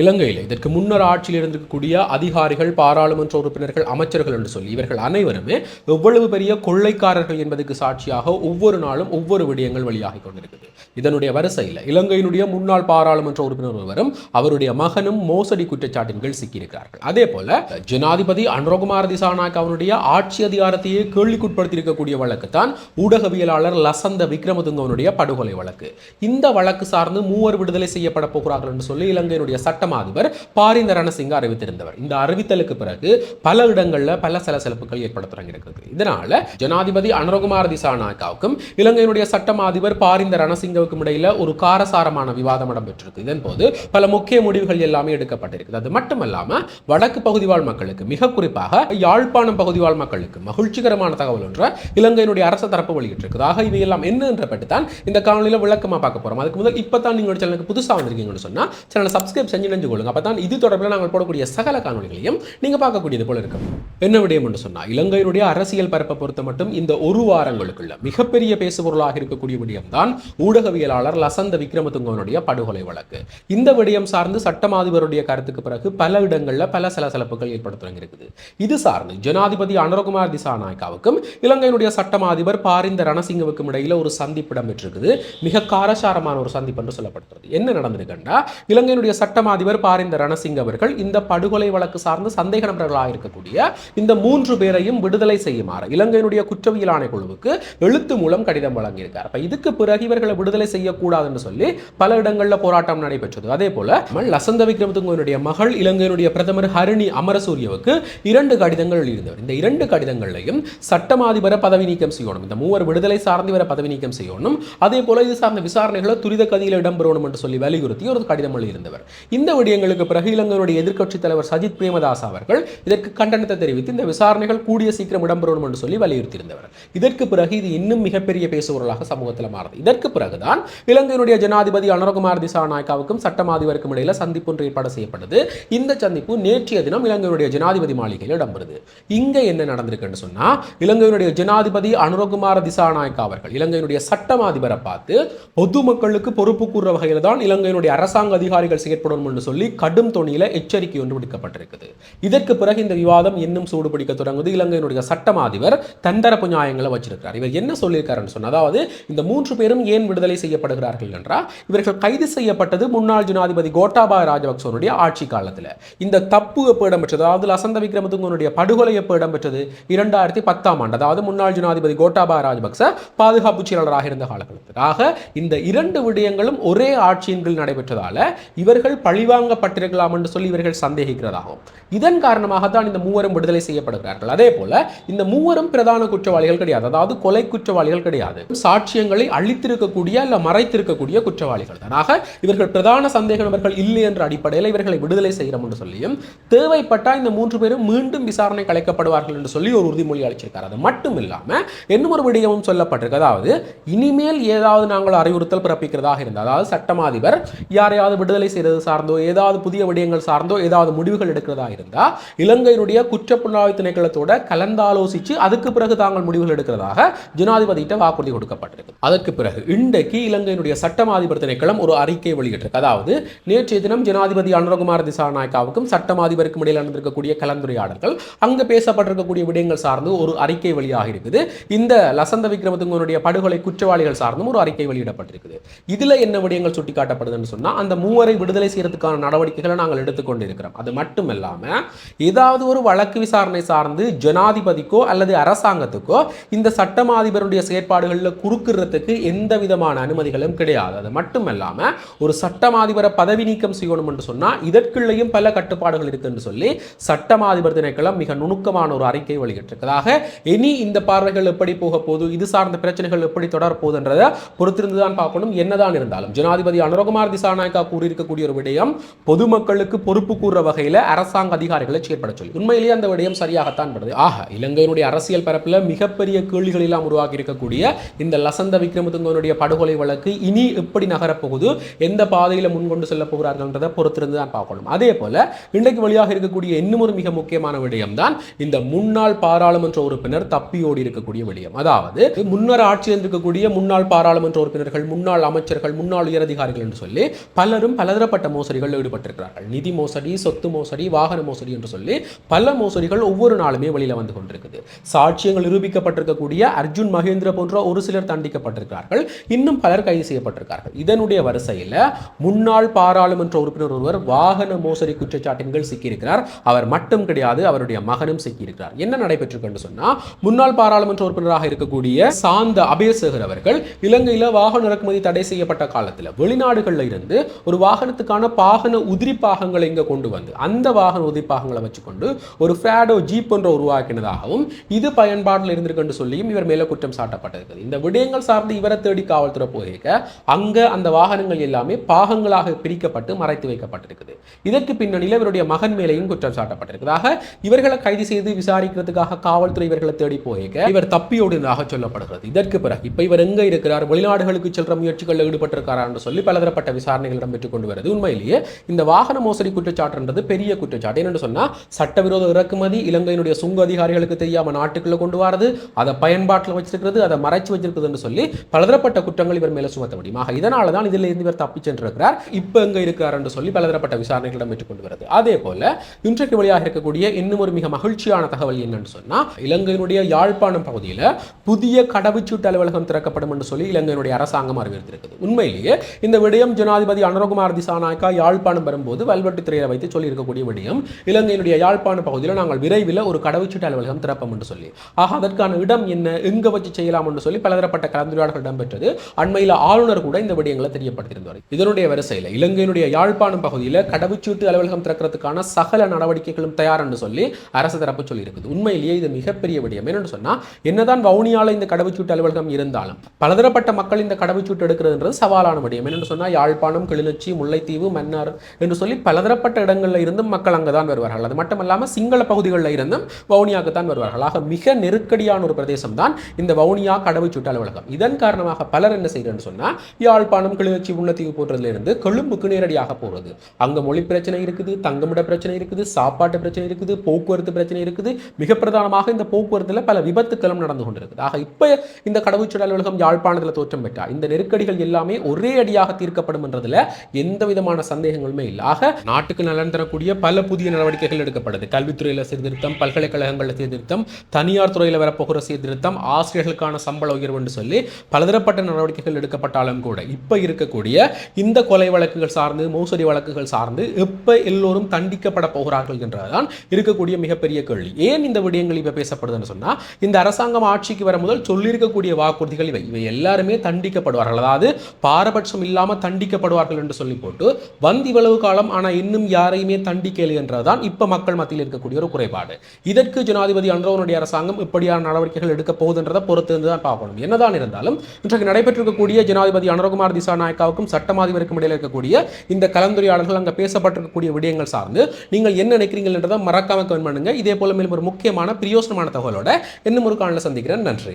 இலங்கையில். இதற்கு முன்னர் ஆட்சியில் இருந்திருக்கக்கூடிய அதிகாரிகள் பாராளுமன்ற உறுப்பினர்கள் அமைச்சர்கள் என்று சொல்லி இவர்கள் அனைவருமே எவ்வளவு பெரிய கொள்ளைக்காரர்கள் என்பதற்கு சாட்சியாக ஒவ்வொரு நாளும் ஒவ்வொரு விடயங்கள் வெளியாகி கொண்டிருக்குது. இதனுடைய வரிசையில் இலங்கையினுடைய முன்னாள் பாராளுமன்ற உறுப்பினர் ஒருவரும் அவருடைய மகனும் மோசடி குற்றச்சாட்டின் கீழ் சிக்கியிருக்கிறார்கள். அதே போல ஜனாதிபதி அனுரகுமார் திசாநாயக் அவனுடைய ஆட்சி அதிகாரத்தையே கேள்விக்குட்படுத்தியிருக்கக்கூடிய வழக்கு தான் ஊடகவியலாளர் லசந்த விக்ரமதுங்கவனுடைய படுகொலை வழக்கு. இந்த வழக்கு சார்ந்து மூவர் விடுதலை செய்யப்பட போகிறார்கள் என்று சொல்லி இலங்கையினுடைய சட்டம் அதிபர் பாரிந்த ரணசிங்க அறிவித்திருந்தவர். இந்த அறிவித்தலுக்கு பிறகு பல இடங்களில் பல சலசலப்புகள் ஏற்பட தொடங்கியிருக்கிறது. இதனால ஜனாதிபதி அனுரகுமார் திசாநாயக்காவுக்கும் இலங்கையினுடைய சட்டம் அதிபர் பாரிந்த ரணசிங்கவுக்கும் இடையில ஒரு காரசாரமான விவாதம் இடம்பெற்றிருக்கு. இதன் போது பல முக்கிய முடிவுகள் எல்லாமே எடுக்கப்பட்டிருக்குது. அது மட்டுமல்லாம வடக்கு பகுதி வாழ் மக்களுக்கு மிக குறிப்பாக யாழ்ப்பாணம் பகுதி வாழ் மக்களுக்கு மகிழ்ச்சிகரமான தகவல் ஒன்றை இலங்கையினுடைய அரசு தரப்பு வெளியிட்டிருக்குது. இவையெல்லாம் என்ன பட்டு தான் இந்த காணொலியில விளக்கமா பார்க்க போறோம். அதுக்கு முதல் இப்போ தான் நீங்களோட சேனலுக்கு புதுசாக வந்திருக்கீங்கன்னு சொன்னா சேனலை சப்ஸ்கிரைப் செஞ்சு இணைந்து கொள்ளுங்க அப்போ தான் இது தொடர்பில் நாங்கள் போடக்கூடிய சகல காணொலிகளையும் நீங்கள் பார்க்கக்கூடியது போல இருக்கும் என்ன விடயம் என்று சொன்னால் இலங்கையினுடைய அரசியல் பரப்பை பொறுத்த மட்டும் இந்த ஒரு வாரங்களுக்குள்ள மிகப்பெரிய பேசுபொருளாக இருக்கக்கூடிய விடயம் தான் ஊடகவியலாளர் லசந்த விக்ரமதுங்கவனுடைய படுகொலை வழக்கு. இந்த விடயம் சார்ந்து சட்டமாதிபருடைய கருத்துக்கு பிறகு பல இடங்களில் பல சலசலப்புகள் ஏற்பட தொடங்கியிருக்குது. இது சார்ந்து ஜனாதிபதி அனுரகுமார் திசாநாயக்காவுக்கும் இலங்கையினுடைய சட்டமாதிபர் பாரிந்த ரணசிங்கவுக்கும் இடையில ஒரு சந்திப்பு இடம்பெற்றிருக்குது. மிக காரசாரமான ஒரு சந்திப்பு என்று சொல்லப்படுகிறது. என்ன நடந்திருக்குன்னா இலங்கையினுடைய சட்டமாதி அதிபர் பாரிந்த ரணசிங் அவர்கள் இந்த படுகொலை வழக்கு சார்ந்த சந்தேக நபர்களாக இருக்கக்கூடிய இந்த மூன்று பேரையும் விடுதலை செய்யுமாறு இலங்கையினுடைய குற்றவியல் ஆணைக்குழுவுக்கு எழுத்து மூலம் கடிதம் வழங்கியிருக்கார். அப்ப இதுக்கு பிறகு இவர்களை விடுதலை செய்யக்கூடாதுன்னு சொல்லி பல இடங்களில் போராட்டம் நடைபெற்றது. அதே போல லசந்த விக்ரமதுங்கனுடைய மகள் இலங்கையினுடைய பிரதமர் ஹரிணி அமரசூரியவுக்கு இரண்டு கடிதங்கள் எழுதியிருந்தவர். இந்த இரண்டு கடிதங்களையும் சட்டமாதிபரை பதவி நீக்கம் செய்யணும். இந்த மூவர் விடுதலை சார்ந்து வர பதவி நீக்கம் செய்யணும். அதே போல இது சார்ந்த விசாரணைகளை துரித கதியில் இடம்பெறணும் என்று சொல்லி வலியுறுத்தி ஒரு கடிதம் எழுதியிருந்தவர். இந்த விடயங்களுக்கு பிறகு இலங்கையினுடைய எதிர்க்கட்சித் தலைவர் சஜித் பிரேமதாஸ் அவர்கள் இதற்கு கண்டனத்தை தெரிவித்து இந்த விசாரணைகள் கூடிய சீக்கிரம் இடம்பெறும் என்று சொல்லி வலியுறுத்தியிருந்தவர். இதற்கு பிறகு இது இன்னும் மிகப்பெரிய பேசுபொருளாக சமூகத்தில் மாறுது. இதற்கு பிறகுதான் இலங்கையினுடைய ஜனாதிபதி அனுரகுமார் திசாநாயக்காவுக்கும் சட்டம் சட்டமாதிபருக்கும் இடையில சந்திப்பு ஒன்று ஏற்பாடு செய்யப்பட்டது. இந்த சந்திப்பு நேற்றைய தினம் இலங்கையினுடைய ஜனாதிபதி மாளிகையில் இடம்பெறுது. இங்க என்ன நடந்திருக்குன்னு சொன்னா இலங்கையினுடைய ஜனாதிபதி அனுரகுமார திசாநாயக்கா அவர்கள் இலங்கையினுடைய சட்டம் அதிபரை பார்த்து பொதுமக்களுக்கு பொறுப்பு கூறுற வகையில் தான் இலங்கையினுடைய அரசாங்க அதிகாரிகள் செயற்படும் என்று என்று சொல்லி கடும் தொனியில் எச்சரிக்கை ஒன்று விடுக்கப்பட்டிருக்குது. இதற்கு பிறகு இந்த விவாதம் இன்னும் சூடு பிடிக்க தொடங்குது. இலங்கையினுடைய சட்டம் அதிபர் தந்தரப்பு நியாயங்களை வச்சிருக்கிறார். இவர் என்ன சொல்லியிருக்காருன்னு சொன்னா அதாவது இந்த மூன்று பேரும் ஏன் விடுதலை செய்யப்படுகிறார்கள் என்றால் இவர்கள் கைது செய்யப்பட்டது முன்னாள் ஜனாதிபதி கோட்டாபாய ராஜபக்சனுடைய ஆட்சி காலத்தில். இந்த தப்பு எப்போ இடம்பெற்றது? அதாவது லசந்த விக்ரமதுங்கனுடைய படுகொலை எப்போ இடம்பெற்றது? இரண்டாயிரத்தி பத்தாம் ஆண்டு அதாவது முன்னாள் ஜனாதிபதி கோட்டாபாய ராஜபக்ச பாதுகாப்பு செயலாளராக இருந்த காலகட்டத்தில் ஆக இந்த இரண்டு விடயங்களும் ஒரே ஆட்சியின் கீழ் நடைபெற்றதால இவர்கள் பழிவாங்கப்பட்டிருக்கலாம் என்று சொல்லி இவர்கள் சந்தேகிக்கிறதாகும் இதன் காரணமாக தான் இந்த மூவரும் விடுதலை செய்யப்படுகிறார்கள். அதே போல இந்த மூவரும் பிரதான குற்றவாளிகள் கிடையாது. அதாவது கொலை குற்றவாளிகள் கிடையாது. சாட்சியங்களை அழித்திருக்கக்கூடிய அல்ல மறைத்திருக்கக்கூடிய குற்றவாளிகள் தான். ஆக இவர்கள் பிரதான சந்தேக நபர்கள் இல்லை என்ற அடிப்படையில் இவர்களை விடுதலை செய்கிறோம் என்று சொல்லியும் தேவைப்பட்டால் இந்த மூன்று பேரும் மீண்டும் விசாரணை கலைக்கப்படுவார்கள் என்று சொல்லி ஒரு உறுதிமொழி அளிச்சிருக்கார். அது மட்டும் இல்லாம இன்னும் ஒரு விடயமும் சொல்லப்பட்டிருக்கு. அதாவது இனிமேல் ஏதாவது நாங்கள் அறிவுறுத்தல் பிறப்பிக்கிறதாக இருந்தால் அதாவது சட்டமாதிபர் யாரையாவது விடுதலை செய்வது சார்ந்தோ ஏதாவது புதிய விடயங்கள் சார்ந்தோ ஏதாவது முடிவுகள் எடுக்கிறதா இருந்தால் இலங்கையினுடைய குற்றப்புலனாய்வு திணைக்களத்தோட கலந்தாலோசித்து அதுக்கு பிறகு தாங்கள் முடிவுகள் எடுக்கிறதாக ஜனாதிபதியிட்ட வாக்குறுதி கொடுக்கப்பட்டிருக்கு. அதற்கு பிறகு இன்றைக்கு இலங்கையினுடைய சட்டமாதிபர் திணைக்களம் ஒரு அறிக்கை வெளியிட்டிருக்கு. அதாவது நேற்றைய தினம் ஜனாதிபதி அனுரகுமார் திசாநாயக்காவுக்கும் சட்டமாதிபருக்கும் இடையில் நடந்திருக்கக்கூடிய கலந்துரையாடல்கள் அங்கு பேசப்பட்டிருக்கக்கூடிய விடயங்கள் சார்ந்து ஒரு அறிக்கை வெளியாக இருக்குது இந்த லசந்த விக்ரமதுங்கனுடைய படுகொலை குற்றவாளிகள் சார்ந்தும் ஒரு அறிக்கை வெளியிடப்பட்டிருக்குது. இதுல என்ன விடயங்கள் சுட்டிக்காட்டப்படுதுன்னு சொன்னா அந்த மூவரை விடுதலை செய்யறதுக்கான நடவடிக்கைகளை நாங்கள் எடுத்துக்கொண்டிருக்கிறோம். அது மட்டும் ஏதாவது ஒரு வழக்கு விசாரணை சார்ந்து ஜனாதிபதிக்கோ அல்லது அரசாங்கத்துக்கோ இந்த சட்டமாதிபருடைய செயற்பாடுகளில் குறுக்கிறதுக்கு எந்த விதமான அனுமதிகளும் கிடையாது. அது மட்டும் ஒரு சட்டமாதிபரை பதவி நீக்கம் செய்யணும் என்று சொன்னா இதற்குள்ளேயும் பல கட்டுப்பாடுகள் இருக்குன்னு சொல்லி சட்டமாதிபர் திணைக்களம் மிக நுணுக்கமான ஒரு அறிக்கை வெளியிட்டிருக்கிறதாக. இனி இந்த பார்வைகள் எப்படி போக போகுது இது சார்ந்த பிரச்சனைகள் எப்படி தொடர போகுதுன்றதை பொறுத்திருந்து தான் பார்க்கணும். என்னதான் இருந்தாலும் ஜனாதிபதி அனுரகுமார் திசாநாயக்கா கூறியிருக்கக்கூடிய ஒரு விடயம் பொதுமக்களுக்கு பொறுப்பு கூறுற வகையில் அரசாங்க அதிகாரிகளை செயற்பட சொல்லி. உண்மையிலேயே அந்த விடயம் சரியாகத்தான் படுது ஆக இலங்கையினுடைய அரசியல் பரப்பில் மிகப்பெரிய கேள்விகள் எல்லாம் உருவாக்கி இருக்கக்கூடிய இந்த லசந்த விக்ரமதுங்கனுடைய படுகொலை வழக்கு இனி எப்படி நகரப்போகுது எந்த பாதையில் முன்கொண்டு செல்ல போகிறார்கள்ன்றதை பொறுத்திருந்து தான் பார்க்கணும். அதே போல இன்றைக்கு வழியாக இருக்கக்கூடிய இன்னும் ஒரு மிக முக்கியமான விடயம் தான் இந்த முன்னாள் பாராளுமன்ற உறுப்பினர் தப்பியோடி இருக்கக்கூடிய விடயம். அதாவது முன்னர் ஆட்சியில் இருக்கக்கூடிய முன்னாள் பாராளுமன்ற உறுப்பினர்கள் முன்னாள் அமைச்சர்கள் முன்னாள் உயரதிகாரிகள் என்று சொல்லி பலரும் பலதரப்பட்ட மோசடி மோசடிகளில் ஈடுபட்டிருக்கிறார்கள். நிதி மோசடி சொத்து மோசடி வாகன மோசடி என்று சொல்லி பல மோசடிகள் ஒவ்வொரு நாளுமே வெளியில் வந்து கொண்டிருக்குது. சாட்சியங்கள் நிரூபிக்கப்பட்டிருக்கக்கூடிய அர்ஜுன் மகேந்திர போன்ற ஒரு சிலர் தண்டிக்கப்பட்டிருக்கிறார்கள். இன்னும் பலர் கைது செய்யப்பட்டிருக்கிறார்கள். இதனுடைய வரிசையில் முன்னாள் பாராளுமன்ற உறுப்பினர் ஒருவர் வாகன மோசடி குற்றச்சாட்டின் கீழ் சிக்கியிருக்கிறார். அவர் மட்டும் கிடையாது அவருடைய மகனும் சிக்கியிருக்கிறார். என்ன நடைபெற்றிருக்கு சொன்னால் முன்னாள் பாராளுமன்ற உறுப்பினராக இருக்கக்கூடிய சாந்த அபயசேகர் அவர்கள் இலங்கையில் வாகன இறக்குமதி தடை செய்யப்பட்ட காலத்தில் வெளிநாடுகளில் இருந்து ஒரு வாகனத்துக்கான பா வாகன உதிரி பாகங்களை இங்கே கொண்டு வந்து அந்த வாகன உதிரி பாகங்களை வச்சுக்கொண்டு ஒரு ஃபேடோ ஜீப் ஒன்று உருவாக்கினதாகவும் இது பயன்பாட்டில் இருந்திருக்குன்னு சொல்லியும் இவர் மேலே குற்றம் சாட்டப்பட்டிருக்கிறது. இந்த விடயங்கள் சார்ந்து இவரை தேடி காவல்துறை போயிருக்க அங்கே அந்த வாகனங்கள் எல்லாமே பாகங்களாக பிரிக்கப்பட்டு மறைத்து வைக்கப்பட்டிருக்குது. இதற்கு பின்னணியில் இவருடைய மகன் மேலேயும் குற்றம் சாட்டப்பட்டிருக்கிறதாக இவர்களை கைது செய்து விசாரிக்கிறதுக்காக காவல்துறை இவர்களை தேடி போயிருக்க இவர் தப்பியோடுதாக சொல்லப்படுகிறது. இதற்கு பிறகு இப்போ இவர் எங்கே இருக்கிறார்? வெளிநாடுகளுக்கு செல்ற முயற்சிகளில் ஈடுபட்டிருக்காரா என்று சொல்லி பலதரப்பட்ட விசாரணைகள் இடம்பெற்றுக் கொண்டு வருது. உண்மையிலேயே இந்த வாகன மோசடி குற்றச்சாட்டுன்றது பெரிய குற்றச்சாட்டு. என்னென்னு சொன்னால் சட்டவிரோத இறக்குமதி இலங்கையினுடைய சுங்க அதிகாரிகளுக்கு தெரியாமல் நாட்டுக்குள்ளே கொண்டு வரது அதை பயன்பாட்டில் வச்சிருக்கிறது அதை மறைச்சு வச்சிருக்குதுன்னு சொல்லி பலதரப்பட்ட குற்றங்கள் இவர் மேலே சுமத்த முடியும். ஆக இதனால தான் இதில் இருந்து இவர் தப்பி சென்றிருக்கிறார். இப்போ எங்கே இருக்கிறார் என்று சொல்லி பலதரப்பட்ட விசாரணைகள் இடம்பெற்றுக் கொண்டு வருது. அதே போல இன்றைக்கு வழியாக இருக்கக்கூடிய இன்னும் ஒரு மிக மகிழ்ச்சியான தகவல் என்னன்னு சொன்னால் இலங்கையினுடைய யாழ்ப்பாணம் பகுதியில் புதிய கடவுச்சீட்டு அலுவலகம் திறக்கப்படும் என்று சொல்லி இலங்கையினுடைய அரசாங்கம் அறிவித்திருக்குது உண்மையிலேயே இந்த விடயம் ஜனாதிபதி அனுரகுமார் திசாநாயக்கா யாழ்ப்பாணம் வரும்போது வல்வெட்டித்துறையை வைத்து சொல்லியிருக்கக்கூடிய விடயம் இலங்கையினுடைய யாழ்ப்பாண பகுதியில் நாங்கள் விரைவில் ஒரு கடவுச்சீட்டு அலுவலகம் திறப்போம் என்று சொல்லி. ஆக அதற்கான இடம் என்ன? எங்க வச்சு செய்யலாம் என்று சொல்லி பலதரப்பட்ட கலந்துரையாடல்கள் இடம்பெற்றது. அண்மையில் ஆளுநர் கூட இந்த விடயங்களை தெரியப்படுத்தியிருந்தார். இதனுடைய வரிசையில் இலங்கையினுடைய யாழ்ப்பாணம் பகுதியில் கடவுச்சீட்டு அலுவலகம் திறக்கிறதுக்கான சகல நடவடிக்கைகளும் தயார் என்று சொல்லி அரசு தரப்பு சொல்லியிருக்குது. உண்மையிலேயே இது மிகப்பெரிய விடயம். என்னன்னு சொன்னால் என்னதான் வவுனியால இந்த கடவுச்சீட்டு அலுவலகம் இருந்தாலும் பலதரப்பட்ட மக்கள் இந்த கடவுச்சீட்டு எடுக்கிறதுன்றது சவாலான விடயம். என்னன்னு சொன்னால் யாழ்ப்பாணம் கிளிநொச்சி முல்லைத்தீவு மன்னார் பேசினார் என்று சொல்லி பலதரப்பட்ட இடங்களில் இருந்தும் மக்கள் அங்கே தான் வருவார்கள். அது மட்டுமல்லாமல் சிங்கள பகுதிகளில் இருந்தும் வவுனியாவுக்கு தான் வருவார்கள். ஆக மிக நெருக்கடியான ஒரு பிரதேசம் தான் இந்த வவுனியா கடவுச்சீட்டு அலுவலகம். இதன் காரணமாக பலர் என்ன செய்கிறேன்னு சொன்னால் யாழ்ப்பாணம் கிளிநொச்சி உள்ளத்தீவு போன்றதிலிருந்து கொழும்புக்கு நேரடியாக போகிறது அங்கே மொழி பிரச்சனை இருக்குது தங்குமிட பிரச்சனை இருக்குது சாப்பாட்டு பிரச்சனை இருக்குது போக்குவரத்து பிரச்சனை இருக்குது. மிக பிரதானமாக இந்த போக்குவரத்தில் பல விபத்துக்களும் நடந்து கொண்டிருக்குது. ஆக இப்போ இந்த கடவுச்சீட்டு அலுவலகம் யாழ்ப்பாணத்தில் தோற்றம் பெற்றால் இந்த நெருக்கடிகள் எல்லாமே ஒரே அடியாக தீர்க்கப்படும் என்றதில் எந்த விதமான சந்தேகம் சந்தேகங்களுமே இல்லை. ஆக நாட்டுக்கு நலன் தரக்கூடிய பல புதிய நடவடிக்கைகள் எடுக்கப்படுது. கல்வித்துறையில் சீர்திருத்தம் பல்கலைக்கழகங்களில் சீர்திருத்தம் தனியார் துறையில் வரப்போகிற சீர்திருத்தம் ஆசிரியர்களுக்கான சம்பள உயர்வு என்று சொல்லி பலதரப்பட்ட நடவடிக்கைகள் எடுக்கப்பட்டாலும் கூட இப்போ இருக்கக்கூடிய இந்த கொலை வழக்குகள் சார்ந்து மோசடி வழக்குகள் சார்ந்து எப்போ எல்லோரும் தண்டிக்கப்பட போகிறார்கள் என்றதுதான் இருக்கக்கூடிய மிகப்பெரிய கேள்வி. ஏன் இந்த விடயங்கள் இப்போ பேசப்படுதுன்னு சொன்னால் இந்த அரசாங்கம் ஆட்சிக்கு வர முதல் சொல்லியிருக்கக்கூடிய வாக்குறுதிகள் இவை. இவை எல்லாருமே தண்டிக்கப்படுவார்கள். அதாவது பாரபட்சம் இல்லாமல் தண்டிக்கப்படுவார்கள் என்று சொல்லி போட்டு வந்த இவ்வளவு காலம் ஆனால் இன்னும் யாரையுமே தண்டிக்கலை என்றதுதான் இப்போ மக்கள் மத்தியில் இருக்கக்கூடிய ஒரு குறைபாடு. இதற்கு ஜனாதிபதி அன்றவனுடைய அரசாங்கம் இப்படியான நடவடிக்கைகள் எடுக்க போகுதுன்றதை பொறுத்திருந்து தான் பார்க்கணும். என்னதான் இருந்தாலும் இன்றைக்கு நடைபெற்றிருக்கக்கூடிய ஜனாதிபதி அனுரகுமார் திசாநாயக்காவுக்கும் சட்டமாதிபருக்கும் இடையில் இருக்கக்கூடிய இந்த கலந்துரையாடல்கள் அங்கே பேசப்பட்டிருக்கக்கூடிய விடயங்கள் சார்ந்து நீங்கள் என்ன நினைக்கிறீங்கன்றதை மறக்காம கமெண்ட் பண்ணுங்க. இதே போல மேலும் ஒரு முக்கியமான பிரியோசனமான தகவலோட இன்னும் ஒரு காலில் சந்திக்கிறேன். நன்றி.